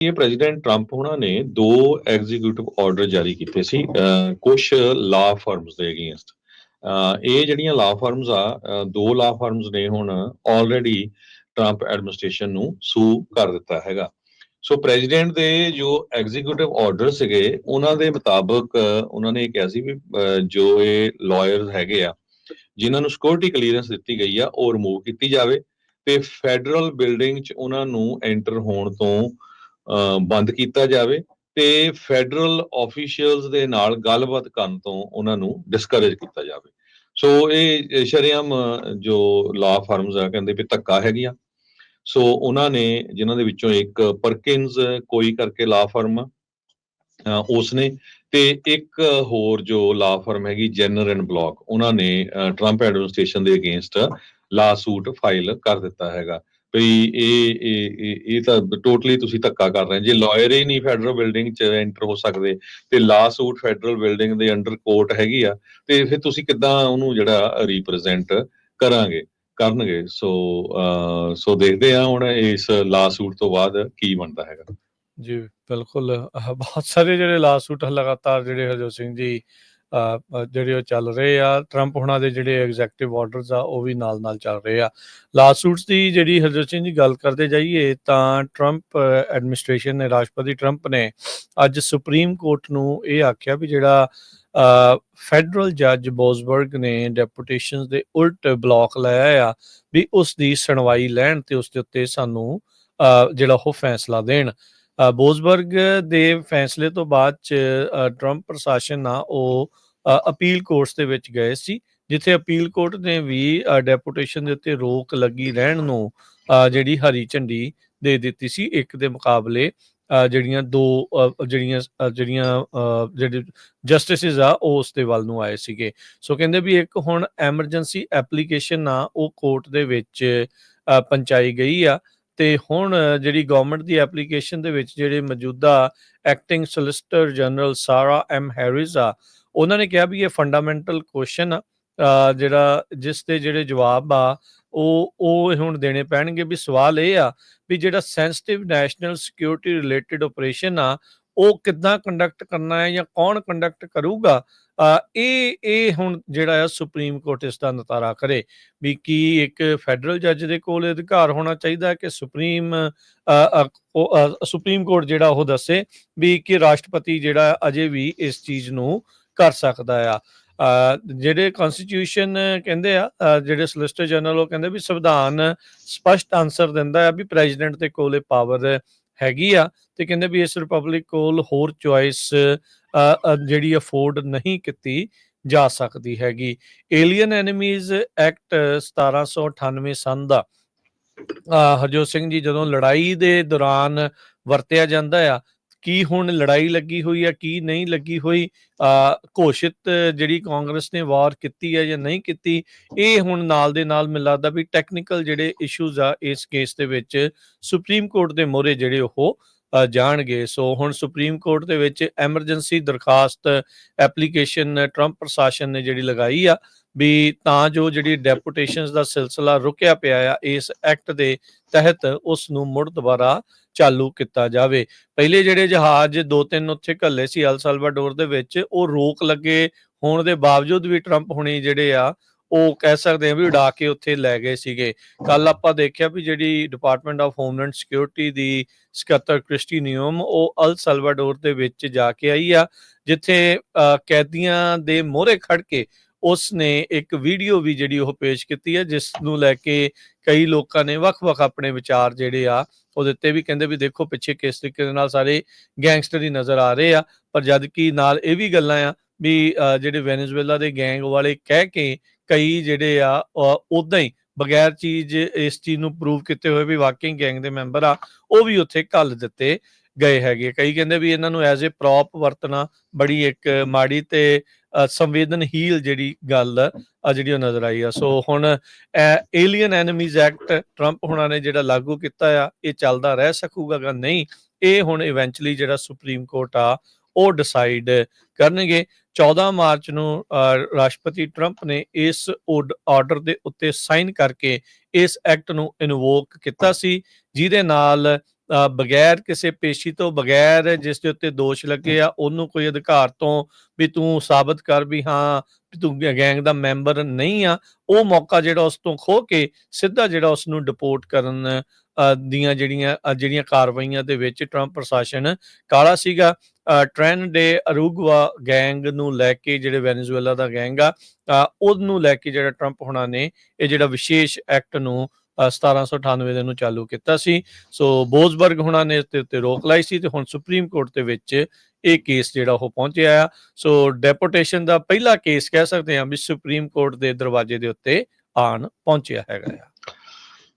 ਇਹ president Trump ਉਹਨਾਂ ਨੇ ਦੋ ਐਗਜ਼ੀਕਿਊਟਿਵ ਆਰਡਰ ਜਾਰੀ ਕੀਤੇ ਸੀ ਕੁਝ ਲਾ ਫਰਮਸ ਦੇ ਅਗੇਂਸਟ ਇਹ ਜਿਹੜੀਆਂ ਲਾ ਫਰਮਸ ਆ ਦੋ ਲਾ ਫਰਮਸ ਨੇ ਹੁਣ ਆਲਰੇਡੀ ਟਰੰਪ ਐਡਮਿਨਿਸਟ੍ਰੇਸ਼ਨ ਨੂੰ ਸੂ ਕਰ ਦਿੱਤਾ ਹੈਗਾ। ਸੋ ਪ੍ਰੈਜ਼ੀਡੈਂਟ ਦੇ ਜੋ ਐਗਜ਼ੀਕਿਊਟਿਵ ਆਰਡਰ ਸੀਗੇ ਉਹਨਾਂ ਦੇ ਮੁਤਾਬਕ ਉਹਨਾਂ ਨੇ ਇਹ ਕਿਹਾ ਸੀ ਵੀ ਅਹ, ਜੋ ਇਹ ਲਾਇਰਸ ਹੈਗੇ ਆ ਜਿਨ੍ਹਾਂ ਨੂੰ ਸਿਕਿਉਰਿਟੀ ਕਲੀਅਰੈਂਸ ਦਿੱਤੀ ਗਈ ਆ ਉਹ ਰਿਮੂਵ ਕੀਤੀ ਜਾਵੇ ਤੇ ਫੈਡਰਲ ਬਿਲਡਿੰਗ 'ਚ ਉਹਨਾਂ ਨੂੰ ਐਂਟਰ ਹੋਣ ਤੋਂ ਬੰਦ ਕੀਤਾ ਜਾਵੇ ਤੇ ਫੈਡਰਲ ਆਫੀਸ਼ੀਅਲਸ ਦੇ ਨਾਲ ਗੱਲਬਾਤ ਕਰਨ ਤੋਂ ਉਹਨਾਂ ਨੂੰ ਡਿਸਕਰੇਜ ਕੀਤਾ ਜਾਵੇ। ਸੋ ਇਹ ਸ਼ਰਿਆਮ ਜੋ ਲਾ ਫਰਮਸ ਆ, ਕਹਿੰਦੇ ਵੀ ਧੱਕਾ ਹੈਗੀਆਂ। ਸੋ ਉਹਨਾਂ ਨੇ, ਜਿਨ੍ਹਾਂ ਦੇ ਵਿੱਚੋਂ ਇੱਕ ਪਰਕਿੰਸ ਕੋਈ ਕਰਕੇ ਲਾ ਫਰਮ ਉਸ ਨੇ ਤੇ ਇੱਕ ਹੋਰ ਜੋ ਲਾ ਫਰਮ ਹੈਗੀ ਜੈਨਰ ਐਂਡ ਬਲੌਕ ਉਹਨਾਂ ਨੇ ਟਰੰਪ ਐਡਮਿਨਿਸਟ੍ਰੇਸ਼ਨ ਦੇ ਅਗੇਂਸਟ ਲਾ ਸੂਟ ਫਾਈਲ ਕਰ ਦਿੱਤਾ ਹੈਗਾ। ਵੀ ਇਹ ਇਹ, ਇਹ- ਤਾਂ ਟੋਟਲੀ ਤੁਸੀਂ ਧੱਕਾ ਕਰ ਰਹੇ ਜੇ ਲਾਇਰ ਹੀ ਨਹੀਂ ਫੈਡਰਲ ਬਿਲਡਿੰਗ 'ਚ ਐਂਟਰ ਹੋ ਸਕਦੇ ਤੇ ਲਾ ਸੂਟ ਫੈਡਰਲ ਬਿਲਡਿੰਗ ਦੇ ਅੰਡਰ ਕੋਰਟ ਹੈਗੀ ਆ, ਤੇ ਫਿਰ ਤੁਸੀਂ ਕਿੱਦਾਂ ਉਹਨੂੰ ਜਿਹੜਾ ਰਿਪਰੈਜ਼ੈਂਟ ਕਰਾਂਗੇ, ਕਰਨਗੇ? ਸੋ ਸੋ ਦੇਖਦੇ ਆ ਹੁਣ ਇਸ ਲਾ ਸੂਟ ਤੋਂ ਬਾਅਦ ਕੀ ਬਣਦਾ ਹੈਗਾ। ਜੀ, ਬਿਲਕੁਲ। ਬਹੁਤ ਸਾਰੇ ਜਿਹੜੇ ਲਾਸੂਟ ਲਗਾਤਾਰ ਜਿਹੜੇ ਹਰਜੋਤ ਸਿੰਘ ਜੀ ਜਿਹੜੇ ਉਹ ਚੱਲ ਰਹੇ ਆ ਟਰੰਪ ਹੁਣਾਂ ਦੇ ਜਿਹੜੇ ਐਗਜ਼ੈਕਟਿਵ ਆਰਡਰਸ ਆ, ਉਹ ਵੀ ਨਾਲ ਨਾਲ ਚੱਲ ਰਹੇ ਆ। ਲਾਸੂਟਸ ਦੀ ਜਿਹੜੀ ਹਰਜੋਤ ਸਿੰਘ ਦੀ ਗੱਲ ਕਰਦੇ ਜਾਈਏ, ਤਾਂ ਟਰੰਪ ਐਡਮਿਨਿਸਟ੍ਰੇਸ਼ਨ ਨੇ, ਰਾਸ਼ਟਰਪਤੀ ਟਰੰਪ ਨੇ ਅੱਜ ਸੁਪਰੀਮ ਕੋਰਟ ਨੂੰ ਇਹ ਆਖਿਆ ਵੀ ਜਿਹੜਾ ਫੈਡਰਲ ਜੱਜ ਬੋਸਬਰਗ ਨੇ ਡੈਪੂਟੇਸ਼ਨਸ ਦੇ ਉਲਟ ਬਲੌਕ ਲਾਇਆ ਆ, ਵੀ ਉਸ ਦੀ ਸੁਣਵਾਈ ਲੈਣ ਤੇ ਉਸ ਦੇ ਉੱਤੇ ਸਾਨੂੰ ਜਿਹੜਾ ਉਹ ਫੈਸਲਾ ਦੇਣ। ਬੋਜ਼ਬਰਗ ਦੇ ਫੈਸਲੇ ਤੋਂ ਬਾਅਦ ਚ ਟਰੰਪ ਪ੍ਰਸ਼ਾਸਨ ਆ ਉਹ ਅਪੀਲ ਕੋਰਟਸ ਦੇ ਵਿੱਚ ਗਏ ਸੀ ਜਿੱਥੇ ਅਪੀਲ ਕੋਰਟ ਨੇ ਵੀ ਡੈਪੂਟੇਸ਼ਨ ਦੇ ਉੱਤੇ ਰੋਕ ਲੱਗੀ ਰਹਿਣ ਨੂੰ ਜਿਹੜੀ ਹਰੀ ਝੰਡੀ ਦੇ ਦਿੱਤੀ ਸੀ ਇੱਕ ਦੇ ਮੁਕਾਬਲੇ ਜਿਹੜੀਆਂ ਦੋ ਜਿਹੜੀਆਂ ਜਿਹੜੀਆਂ ਜਿਹੜੇ ਜਸਟਿਸਿਸ ਆ ਉਹ ਉਸ ਦੇ ਵੱਲ ਨੂੰ ਆਏ ਸੀਗੇ। ਸੋ ਕਹਿੰਦੇ ਵੀ ਇੱਕ ਹੁਣ ਐਮਰਜੈਂਸੀ ਐਪਲੀਕੇਸ਼ਨ ਆ ਉਹ ਕੋਰਟ ਦੇ ਵਿੱਚ ਅ, ਪਹੁੰਚਾਈ ਗਈ ਆ। ਤੇ ਹੁਣ ਜਿਹੜੀ ਗਵਰਨਮੈਂਟ ਦੀ ਐਪਲੀਕੇਸ਼ਨ ਦੇ ਵਿੱਚ ਜਿਹੜੇ ਮੌਜੂਦਾ acting solicitor general Sarah M Harris ਆ, ਉਹਨਾਂ ਨੇ ਕਿਹਾ ਵੀ ਇਹ ਫੰਡਾਮੈਂਟਲ ਕੁਐਸਚਨ ਆ ਜਿਹੜਾ ਜਿਸ ਦੇ ਜਿਹੜੇ ਜਵਾਬ ਆ, ਉਹ ਉਹ ਹੁਣ ਦੇਣੇ ਪੈਣਗੇ ਵੀ ਸਵਾਲ ਇਹ ਆ ਵੀ ਜਿਹੜਾ sensitive national security related operation ਆ ਉਹ ਕਿੱਦਾਂ ਕੰਡਕਟ ਕਰਨਾ ਹੈ ਜਾਂ ਕੌਣ ਕੰਡਕਟ ਕਰੂਗਾ ਇਹ ਇਹ ਹੁਣ ਜਿਹੜਾ ਆ ਸੁਪਰੀਮ ਕੋਰਟ ਇਸ ਦਾ ਨਤਾਰਾ ਕਰੇ ਵੀ ਕੀ ਇੱਕ ਫੈਡਰਲ ਜੱਜ ਦੇ ਕੋਲ ਅਧਿਕਾਰ ਹੋਣਾ ਚਾਹੀਦਾ ਕਿ ਸੁਪਰੀਮ ਸੁਪਰੀਮ ਕੋਰਟ ਜਿਹੜਾ ਉਹ ਦੱਸੇ ਵੀ ਕਿ ਰਾਸ਼ਟਰਪਤੀ ਜਿਹੜਾ ਅਜੇ ਵੀ ਇਸ ਚੀਜ਼ ਨੂੰ ਕਰ ਸਕਦਾ ਆ। ਜਿਹੜੇ ਕਨਸਟੀਟਿਊਸ਼ਨ ਕਹਿੰਦੇ ਆ ਜਿਹੜੇ ਸੋਲਿਸਿਟਰ ਜਨਰਲ ਉਹ ਕਹਿੰਦੇ ਵੀ ਸੰਵਿਧਾਨ ਸਪਸ਼ਟ ਆਨਸਰ ਦਿੰਦਾ ਆ ਵੀ ਪ੍ਰੈਜ਼ੀਡੈਂਟ ਦੇ ਕੋਲ ਇਹ ਪਾਵਰ ਹੈਗੀ ਆ ਤੇ ਕਹਿੰਦੇ ਵੀ ਇਸ ਰਿਪਬਲਿਕ ਕੋਲ ਹੋਰ ਚੁਆਇਸ ਜਿਹੜੀ ਅਫੋਰਡ ਨਹੀਂ ਕੀਤੀ ਜਾ ਸਕਦੀ ਹੈਗੀ। ਏਲੀਅਨ ਐਨੀਮੀਜ਼ ਐਕਟ 1798 ਸਨ ਦਾ ਅਹ ਹਰਜੋਤ ਸਿੰਘ ਜੀ ਜਦੋਂ ਲੜਾਈ ਦੇ ਦੌਰਾਨ ਵਰਤਿਆ ਜਾਂਦਾ ਆ ਕੀ ਹੁਣ ਲੜਾਈ ਲੱਗੀ ਹੋਈ ਹੈ ਕੀ ਨਹੀਂ ਲੱਗੀ ਹੋਈ? ਅਹ ਘੋਸ਼ਿਤ ਜਿਹੜੀ ਕਾਂਗਰਸ ਨੇ ਵਾਰ ਕੀਤੀ ਹੈ ਜਾਂ ਨਹੀਂ ਕੀਤੀ, ਇਹ ਹੁਣ ਨਾਲ ਦੇ ਨਾਲ ਮੈਨੂੰ ਲੱਗਦਾ ਵੀ ਟੈਕਨੀਕਲ ਜਿਹੜੇ ਇਸ਼ੂਜ਼ ਆ, ਇਸ ਕੇਸ ਦੇ ਵਿੱਚ ਸੁਪਰੀਮ ਕੋਰਟ ਦੇ ਮੋਹਰੇ ਜਿਹੜੇ ਉਹ ਜਾਣਗੇ। ਸੋ ਹੁਣ ਸੁਪਰੀਮ ਕੋਰਟ ਦੇ ਵਿੱਚ ਐਮਰਜੈਂਸੀ ਦਰਖਾਸਤ ਐਪਲੀਕੇਸ਼ਨ ਟਰੰਪ ਪ੍ਰਸ਼ਾਸਨ ਨੇ ਜਿਹੜੀ ਲਗਾਈ ਆ ਵੀ ਤਾਂ ਜੋ ਜਿਹੜੀ ਡੈਪੂਟੇਸ਼ਨਸ ਦਾ ਸਿਲਸਿਲਾ ਰੁਕਿਆ ਪਿਆ ਆ, ਇਸ ਐਕਟ ਦੇ ਤਹਿਤ ਉਸ ਨੂੰ ਮੁੜ ਦੁਬਾਰਾ ਚਾਲੂ ਕੀਤਾ ਜਾਵੇ। ਪਹਿਲੇ ਜਿਹੜੇ ਜਹਾਜ਼ ਦੋ ਤਿੰਨ ਉੱਥੇ ਘੱਲੇ ਸੀ ਅਲ ਸਲਵਾਡੋਰ ਦੇ ਵਿੱਚ, ਉਹ ਰੋਕ ਲੱਗੇ। ਹੋਣ ਦੇ ਬਾਵਜੂਦ ਵੀ ਟਰੰਪ ਹੁਣੇ ਜਿਹੜੇ ਆ ਉਹ ਕਹਿ ਸਕਦੇ ਆ ਵੀ ਉਡਾ ਕੇ ਉੱਥੇ ਲੈ ਗਏ ਸੀਗੇ। ਕੱਲ ਆਪਾਂ ਦੇਖਿਆ ਵੀ ਜਿਹੜੀ ਡਿਪਾਰਟਮੈਂਟ ਆਫ ਹੋਮਲੈਂਡ ਸਿਕਿਉਰਿਟੀ ਦੀ ਸਕੱਤਰ ਕ੍ਰਿਸਟੀ ਨਿਯਮ ਉਹ ਅਲ ਸਲਵਾਡੋਰ ਦੇ ਵਿੱਚ ਜਾ ਕੇ ਆਈ ਆ ਜਿੱਥੇ ਕੈਦੀਆਂ ਦੇ ਮੋਹਰੇ ਖੜ ਕੇ ਉਸ ਨੇ ਇੱਕ ਵੀਡੀਓ ਵੀ ਜਿਹੜੀ ਉਹ ਪੇਸ਼ ਕੀਤੀ ਹੈ ਜਿਸ ਨੂੰ ਲੈ ਕੇ ਕਈ ਲੋਕਾਂ ਨੇ ਵੱਖ-ਵੱਖ ਆਪਣੇ ਵਿਚਾਰ ਜਿਹੜੇ ਆ ਉਹ ਦਿੱਤੇ ਵੀ ਕਹਿੰਦੇ ਵੀ ਦੇਖੋ ਪਿੱਛੇ ਕਿਸ ਤਰੀਕੇ ਦੇ ਨਾਲ ਸਾਰੇ ਗੈਂਗਸਟਰ ਹੀ ਨਜ਼ਰ ਆ ਰਹੇ ਆ ਪਰ ਜਦ ਕਿ ਨਾਲ ਇਹ ਵੀ ਗੱਲਾਂ ਆ ਵੀ ਅ, ਜਿਹੜੇ ਵੈਨੇਜ਼ੁਏਲਾ ਦੇ ਗੈਂਗ ਵਾਲੇ ਕਹਿ ਕੇ ਕਈ ਜਿਹੜੇ ਆ ਉਦਾਂ ਹੀ ਬਗੈਰ ਚੀਜ਼ ਇਸ ਚੀਜ਼ ਨੂੰ ਪ੍ਰੂਵ ਕੀਤੇ ਹੋਏ ਵੀ ਵਾਕਿੰਗ ਗੈਂਗ ਦੇ ਮੈਂਬਰ ਆ ਉਹ ਵੀ ਉੱਥੇ ਘੱਲ ਦਿੱਤੇ ਗਏ ਹੈਗੇ ਕਈ ਕਹਿੰਦੇ ਵੀ ਇਹਨਾਂ ਨੂੰ ਐਜ਼ ਅ ਪ੍ਰੋਪ ਵਰਤਣਾ ਬੜੀ ਇੱਕ ਮਾੜੀ ਤੇ ਅ, ਸੰਵੇਦਨਹੀਲ ਜਿਹੜੀ ਗੱਲ ਆ ਜਿਹੜੀ ਉਹ ਨਜ਼ਰ ਆਈ ਆ। ਸੋ ਹੁਣ ਏਲੀਅਨ ਐਨਮੀਜ਼ ਐਕਟ ਟਰੰਪ ਹੁਣਾਂ ਨੇ ਜਿਹੜਾ ਲਾਗੂ ਕੀਤਾ ਆ ਇਹ ਚੱਲਦਾ ਰਹਿ ਸਕੂਗਾ ਜਾਂ ਨਹੀਂ ਇਹ ਹੁਣ ਇਵੈਂਚੁਅਲੀ ਜਿਹੜਾ ਸੁਪਰੀਮ ਕੋਰਟ ਆ ਉਹ ਡਿਸਾਈਡ ਕਰਨਗੇ। 14 ਮਾਰਚ ਨੂੰ ਅ, ਰਾਸ਼ਟਰਪਤੀ ਟਰੰਪ ਨੇ ਇਸ ਆਰਡਰ ਦੇ ਉੱਤੇ ਸਾਈਨ ਕਰਕੇ ਇਸ ਐਕਟ ਨੂੰ ਇਨਵੋਕ ਕੀਤਾ ਸੀ ਜਿਹਦੇ ਨਾਲ ਬਗੈਰ ਕਿਸੇ ਪੇਸ਼ੀ ਤੋਂ ਬਗੈਰ ਜਿਸ ਦੇ ਉੱਤੇ ਦੋਸ਼ ਲੱਗੇ ਆ ਉਹਨੂੰ ਕੋਈ ਅਧਿਕਾਰ ਤੋਂ ਵੀ ਤੂੰ ਸਾਬਤ ਕਰ ਵੀ ਹਾਂ ਵੀ ਤੂੰ ਗੈਂਗ ਦਾ ਮੈਂਬਰ ਨਹੀਂ ਆ ਉਹ ਮੌਕਾ ਜਿਹੜਾ ਉਸ ਤੋਂ ਖੋ ਕੇ ਸਿੱਧਾ ਜਿਹੜਾ ਉਸ ਨੂੰ ਡਿਪੋਰਟ ਕਰਨ ਦੀਆਂ ਜਿਹੜੀਆਂ ਜਿਹੜੀਆਂ ਕਾਰਵਾਈਆਂ ਦੇ ਵਿੱਚ ਟਰੰਪ ਪ੍ਰਸ਼ਾਸਨ ਕਾਲਾ ਸੀਗਾ ਅ, ਟ੍ਰੈਨ ਦੇ ਅਰੂਗਵਾ ਗੈਂਗ ਨੂੰ ਲੈ ਕੇ ਜਿਹੜੇ ਵੈਨੇਜ਼ੁਏਲਾ ਦਾ ਗੈਂਗ ਆ ਅ, ਉਹਨੂੰ ਲੈ ਕੇ ਜਿਹੜਾ ਟਰੰਪ ਹੁਣਾਂ ਨੇ ਇਹ ਜਿਹੜਾ ਵਿਸ਼ੇਸ਼ ਐਕਟ ਨੂੰ 1798 ਦੇ ਨੂੰ ਚਾਲੂ ਕੀਤਾ ਸੀ। ਸੋ ਬੋਜ਼ਬਰਗ ਹੁਣਾਂ ਨੇ ਇਸ ਦੇ ਉੱਤੇ ਰੋਕ ਲਾਈ ਸੀ ਤੇ ਹੁਣ ਸੁਪਰੀਮ ਕੋਰਟ ਦੇ ਵਿੱਚ ਇਹ ਕੇਸ ਜਿਹੜਾ ਉਹ ਪਹੁੰਚਿਆ ਆ। ਸੋ ਡੈਪੋਟੇਸ਼ਨ ਦਾ ਪਹਿਲਾ ਕੇਸ ਕਹਿ ਸਕਦੇ ਹਾਂ ਵੀ ਸੁਪਰੀਮ ਕੋਰਟ ਦੇ ਦਰਵਾਜ਼ੇ ਦੇ ਉੱਤੇ ਆਣ ਪਹੁੰਚਿਆ ਹੈਗਾ ਆ।